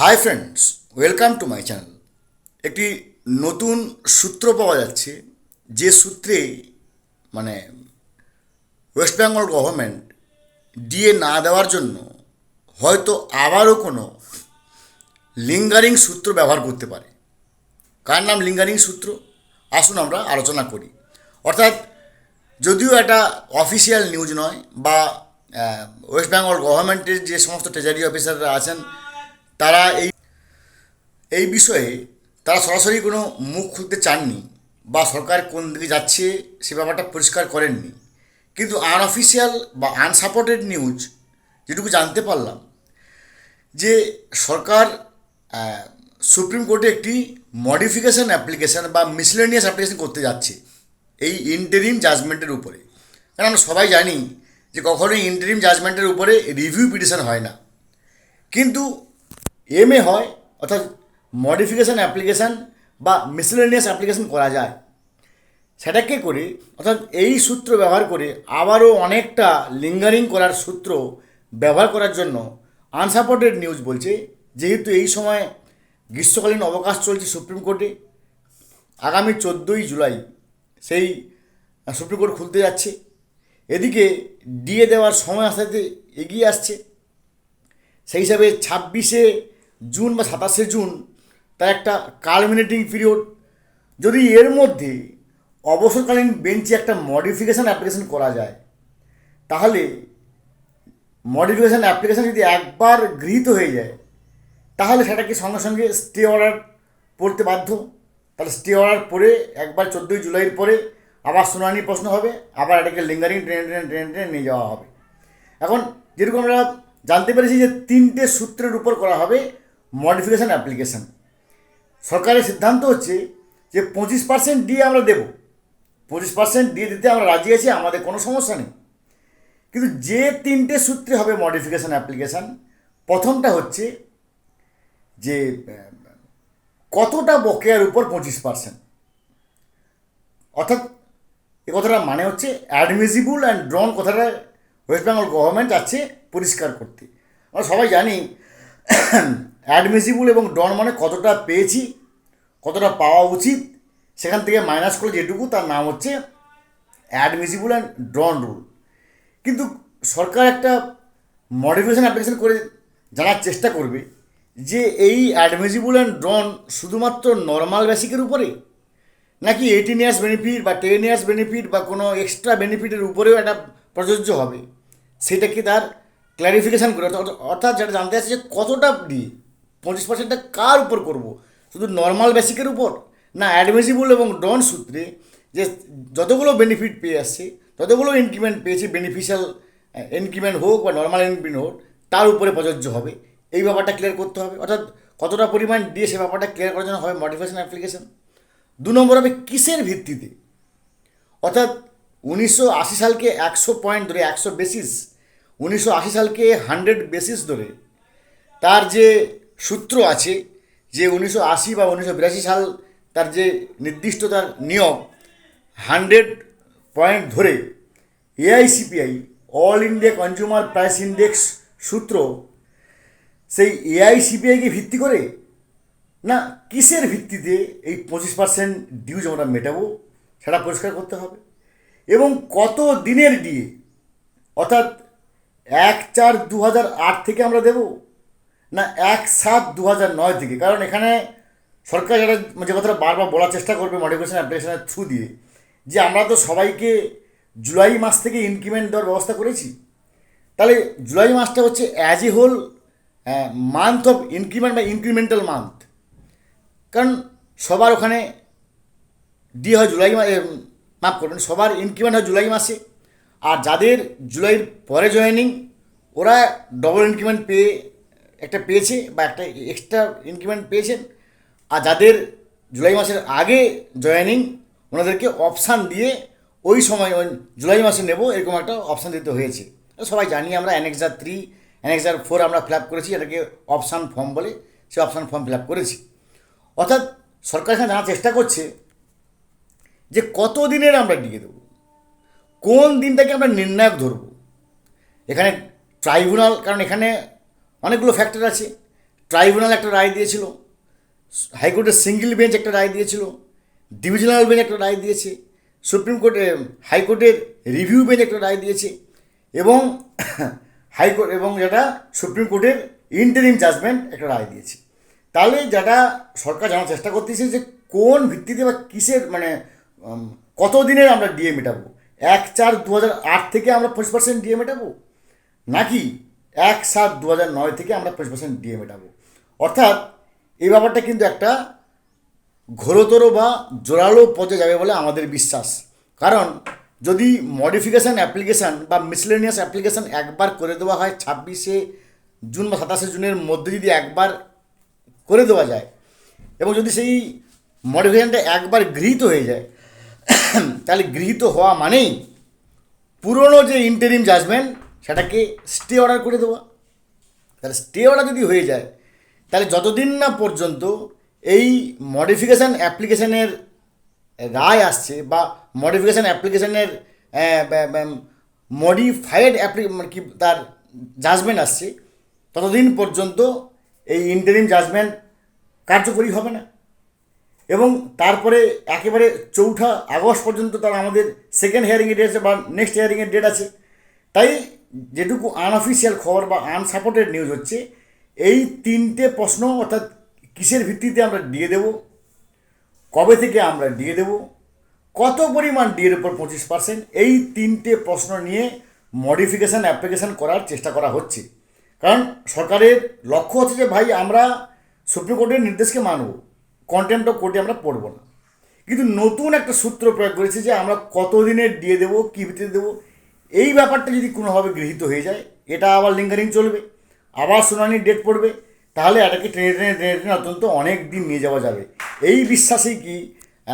Hi friends welcome to my channel একটি নতুন সূত্র পাওয়া যাচ্ছে, যে সূত্রে মানে ওয়েস্ট বেঙ্গল গভর্নমেন্ট ডিএ না দেওয়ার জন্য হয়তো আবারও কোনো লিঙ্গারিং সূত্র ব্যবহার করতে পারে। কার নাম লিঙ্গারিং সূত্র? আসুন আমরা আলোচনা করি। অর্থাৎ যদিও এটা অফিসিয়াল নিউজ নয় বা ওয়েস্ট বেঙ্গল গভর্নমেন্টের যে সমস্ত ট্রেজারি অফিসাররা আছেন তারা এই এই বিষয়ে তারা সরাসরি কোনো মুখ খুলতে চাননি বা সরকার কোন দিকে যাচ্ছে সে ব্যাপারটা পরিষ্কার করেননি। কিন্তু আনঅফিসিয়াল বা আনসাপোর্টেড নিউজ যেটুকু জানতে পারলাম যে সরকার সুপ্রিম কোর্টে একটি মডিফিকেশন অ্যাপ্লিকেশন বা মিসলেনিয়াস অ্যাপ্লিকেশান করতে যাচ্ছে এই ইন্টারিম জাজমেন্টের উপরে। কারণ আমরা সবাই জানি যে কখনোই ইন্টারিম জাজমেন্টের উপরে রিভিউ পিটিশন হয় না। কিন্তু এম এ হয়, অর্থাৎ মডিফিকেশান অ্যাপ্লিকেশান বা মিসলেনিয়াস অ্যাপ্লিকেশান করা যায়। সেটাকে করে? অর্থাৎ এই সূত্র ব্যবহার করে আবারও অনেকটা লিঙ্গারিং করার সূত্র ব্যবহার করার জন্য আনসাপোর্টেড নিউজ বলছে, যেহেতু এই সময় গ্রীষ্মকালীন অবকাশ চলছে সুপ্রিম কোর্টে, আগামী চোদ্দোই জুলাই সেই সুপ্রিম কোর্ট খুলতে যাচ্ছে। এদিকে ডিএ দেওয়ার সময় আস্তে এগিয়ে আসছে। সেই হিসাবে ছাব্বিশে জুন বা সাতাশে জুন, তার একটা কালমিনেটিং পিরিয়ড। যদি এর মধ্যে অবসরকালীন বেঞ্চে একটা মডিফিকেশান অ্যাপ্লিকেশন করা যায়, তাহলে মডিফিকেশান অ্যাপ্লিকেশান যদি একবার গৃহীত হয়ে যায়, তাহলে সেটাকে সঙ্গে সঙ্গে স্টে অর্ডার পড়তে বাধ্য। তাহলে স্টে অর্ডার পরে একবার চোদ্দোই জুলাইয়ের পরে আবার শুনানি প্রশ্ন হবে, আবার এটাকে lingering train train train train নিয়ে যাওয়া হবে। এখন যেরকম আমরা জানতে পেরেছি যে তিনটে সূত্রের উপর করা হবে মডিফিকেশান অ্যাপ্লিকেশান। সরকারের সিদ্ধান্ত হচ্ছে যে পঁচিশ পার্সেন্ট দিয়ে আমরা দেবো। পঁচিশ পার্সেন্ট দিয়ে দিতে আমরা রাজি আছি, আমাদের কোনো সমস্যা নেই। কিন্তু যে তিনটে সূত্রে হবে মডিফিকেশান অ্যাপ্লিকেশান, প্রথমটা হচ্ছে যে কতটা বকেয়ার উপর পঁচিশ পার্সেন্ট অর্থাৎ এ কথাটা মানে হচ্ছে অ্যাডমিজিবল অ্যান্ড ড্রন কথাটা ওয়েস্ট বেঙ্গল গভর্নমেন্ট যাচ্ছে পরিষ্কার করতে। আমরা সবাই জানি অ্যাডমিজিবল এবং ডন মানে কতটা পেয়েছি, কতটা পাওয়া উচিত, সেখান থেকে মাইনাস করে যেটুকু, তার নাম হচ্ছে অ্যাডমিজিবল অ্যান্ড ড্রন রুল কিন্তু সরকার একটা মডিফিকেশন অ্যাপ্লিকেশন করে জানার চেষ্টা করবে যে এই অ্যাডমিজিবল অ্যান্ড ড্রন শুধুমাত্র নর্মাল বেসিকের উপরে? নাকি এইটিন ইয়ার্স বেনিফিট বা টেন ইয়ার্স বেনিফিট বা কোনো এক্সট্রা বেনিফিটের উপরেও এটা প্রযোজ্য হবে? সেটা কি তার ক্ল্যারিফিকেশান করে, অর্থাৎ- যেটা জানতে চাচ্ছে যে কতটা দিয়ে? পঁচিশ পার্সেন্টটা কার উপর করব? শুধু নর্মাল বেসিকের উপর? না অ্যাডমিসিবল এবং ডন সূত্রে যে যতগুলো বেনিফিট পেয়ে আসছে যতগুলো ইনক্রিমেন্ট পেয়েছে বেনিফিশিয়াল ইনক্রিমেন্ট হোক বা নর্মাল ইনক্রিমেন্ট হোক, তার উপরে প্রযোজ্য হবে। এই ব্যাপারটা ক্লিয়ার করতে হবে। অর্থাৎ কতটা পরিমাণ দিয়ে সে ব্যাপারটা ক্লিয়ার করার জন্য হবে মডিফিকেশন অ্যাপ্লিকেশন দু নম্বর হবে কিসের ভিত্তিতে? অর্থাৎ উনিশশো আশি সালকে একশো পয়েন্ট ধরে একশো বেসিস উনিশশো আশি সালকে হান্ড্রেড বেসিস ধরে তার যে সূত্র আছে যে উনিশশো আশি বা উনিশশো বিরাশি সাল তার যে নির্দিষ্ট তার নিয়ম, হান্ড্রেড পয়েন্ট ধরে AICPI, all India consumer price index সূত্র, সেই এআইসিপিআইকে ভিত্তি করে না কিসের ভিত্তিতে এই পঁচিশ পার্সেন্ট ডিউজ আমরা মেটাবো সেটা পরিষ্কার করতে হবে এবং কত দিনের ডিএ? অর্থাৎ এক চার দু হাজার আট থেকে আমরা দেব। না, এক সাত দু হাজার নয় থেকে। কারণ এখানে সরকার যারা যে কথাটা বারবার বলার চেষ্টা করবে মডিফিকেশন অ্যাপ্লিকেশনের থ্রু দিয়ে, যে আমরা তো সবাইকে জুলাই মাস থেকে ইনক্রিমেন্ট দেওয়ার ব্যবস্থা করেছি। তাহলে জুলাই মাসটা হচ্ছে as a whole month of increment বা ইনক্রিমেন্টাল মান্থ কারণ সবার ওখানে ডি হয় জুলাই মাসে মাফ করবেন, সবার ইনক্রিমেন্ট হয় জুলাই মাসে। আর যাদের জুলাইয়ের পরে জয়েনিং ওরা ডবল ইনক্রিমেন্ট পেয়ে একটা পেয়েছে বা একটা এক্সট্রা ইনক্রিমেন্ট পেয়েছেন আর যাদের জুলাই মাসের আগে জয়েনিং ওনাদেরকে অপশান দিয়ে ওই সময়, ওই জুলাই মাসে নেব, এরকম একটা অপশান দিতে হয়েছে। সবাই জানি আমরা অ্যানেক্সার থ্রি অ্যানেক্সার ফোর আমরা ফিল আপ করেছি, এটাকে অপশান ফর্ম বলে সে অপশান ফর্ম ফিল আপ করেছি। অর্থাৎ সরকার এখানে জানার চেষ্টা করছে যে কত দিনের আমরা ডিএ দেবো? কোন দিনটাকে আমরা নির্ণায়ক ধরব? এখানে ট্রাইব্যুনাল কারণ এখানে অনেকগুলো ফ্যাক্টর আছে। ট্রাইব্যুনাল একটা রায় দিয়েছিল। হাইকোর্টের সিঙ্গেল বেঞ্চ একটা রায় দিয়েছিল। ডিভিশনাল বেঞ্চ একটা রায় দিয়েছে। সুপ্রিম কোর্টে হাইকোর্টের রিভিউ বেঞ্চ একটা রায় দিয়েছে। এবং হাইকোর্ট এবং যেটা সুপ্রিম কোর্টের ইন্টারিম জাজমেন্ট একটা রায় দিয়েছে। তাহলে যেটা সরকার জানার চেষ্টা করতেছে যে কোন ভিত্তিতে বা কিসের মানে কত দিনের আমরা ডিএ মেটাবো এক চার দু থেকে আমরা পঁচিশ পার্সেন্ট ডিএ মেটাবো নাকি এক সাত দু হাজার নয় থেকে আমরা পঁচিশ পার্সেন্ট ডিএ মেটাবো। অর্থাৎ এই ব্যাপারটা কিন্তু একটা ঘোরতর বা জোরালো পর্যায়ে যাবে বলে আমাদের বিশ্বাস। কারণ যদি মডিফিকেশান অ্যাপ্লিকেশান বা মিসলেনিয়াস অ্যাপ্লিকেশান একবার করে দেওয়া হয় ছাব্বিশে জুন বা সাতাশে জুনের মধ্যে যদি একবার করে দেওয়া যায় এবং যদি সেই মডিফিকেশানটা একবার গৃহীত হয়ে যায়, তাহলে গৃহীত হওয়া মানেই পুরনো যে ইন্টারিম জাজমেন্ট সেটাকে স্টে অর্ডার করে দেওয়া। তাহলে স্টে অর্ডার যদি হয়ে যায়, তাহলে যতদিন না পর্যন্ত এই মডিফিকেশান অ্যাপ্লিকেশানের রায় আসছে বা মডিফিকেশান অ্যাপ্লিকেশানের মডিফাইড অ্যাপ্লি কি তার জাজমেন্ট আসছে, ততদিন পর্যন্ত এই ইন্টারিম জাজমেন্ট কার্যকরী হবে না। এবং তারপরে একেবারে চৌঠা আগস্ট পর্যন্ত তার আমাদের সেকেন্ড হিয়ারিংয়ের ডেট আছে বা নেক্সট হিয়ারিংয়ের ডেট আছে। তাই যেটুকু আনঅফিসিয়াল খবর বা আনসাপোর্টেড নিউজ হচ্ছে, এই তিনটে প্রশ্ন অর্থাৎ কিসের ভিত্তিতে আমরা দিয়ে দেব, কবে থেকে আমরা দিয়ে দেব, কত পরিমাণ ডিএর উপর পঁচিশ পার্সেন্ট এই তিনটে প্রশ্ন নিয়ে মডিফিকেশান অ্যাপ্লিকেশান করার চেষ্টা করা হচ্ছে। কারণ সরকারের লক্ষ্য হচ্ছে যে ভাই, আমরা সুপ্রিম কোর্টের নির্দেশকে মানব কন্টেম্প অফ কোর্টে আমরা পড়ব না। কিন্তু নতুন একটা সূত্র প্রয়োগ করেছে যে আমরা কতদিনের দিয়ে দেবো, কী ভিত্তিতে দেবো এই ব্যাপারটা যদি কোনোভাবে গৃহীত হয়ে যায়, এটা আবার লিঙ্গারিং চলবে, আবার শুনানির ডেট পড়বে, তাহলে এটাকে ট্রেনে ট্রেনে ট্রেনে ট্রেনে অত্যন্ত অনেক দিন নিয়ে যাওয়া যাবে। এই বিশ্বাসেই কি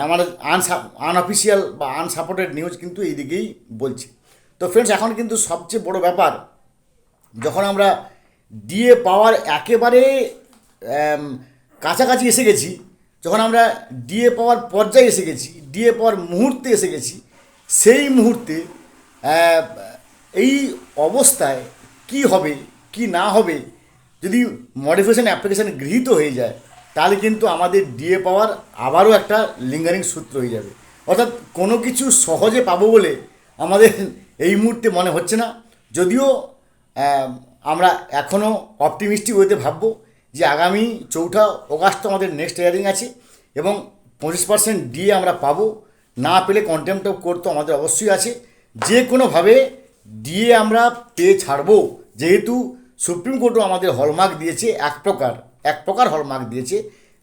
আমাদের আনসা আনঅফিসিয়াল বা আনসাপোর্টেড নিউজ কিন্তু এই দিকেই বলছে। তো ফ্রেন্ডস এখন কিন্তু সবচেয়ে বড় ব্যাপার, যখন আমরা ডিএ পাওয়ার একেবারে কাছাকাছি এসে গেছি, যখন আমরা ডিএ পাওয়ার পর্যায়ে এসে গেছি ডিএ পাওয়ার মুহূর্তে এসে গেছি, সেই মুহূর্তে এই অবস্থায় কি হবে, কি না হবে, যদি মডিফিকেশান অ্যাপ্লিকেশান গৃহীত হয়ে যায়, তাহলে কিন্তু আমাদের ডিএ পাওয়ার আবারও একটা লিঙ্গারিং সূত্র হয়ে যাবে। অর্থাৎ কোনো কিছু সহজে পাবো বলে আমাদের এই মুহূর্তে মনে হচ্ছে না। যদিও আমরা এখনও অপটিমিস্টিক ওয়েতে ভাববো যে আগামী চৌঠা অগাস্ট আমাদের নেক্সট ইয়ারিং আছে এবং পঁচিশ পার্সেন্ট ডিএ আমরা পাবো। না পেলে কন্টেম্পট অফ কোর্ট তো আমাদের অবশ্যই আছে। যে কোনোভাবে ডিএ আমরা পেয়ে ছাড়ব। যেহেতু সুপ্রিম কোর্টও আমাদের হলমার্ক দিয়েছে, এক প্রকার এক প্রকার হলমার্ক দিয়েছে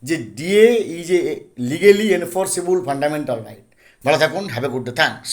যে DA is a legally enforceable fundamental right ভালো থাকুন হ্যাভ এ গুড থ্যাংকস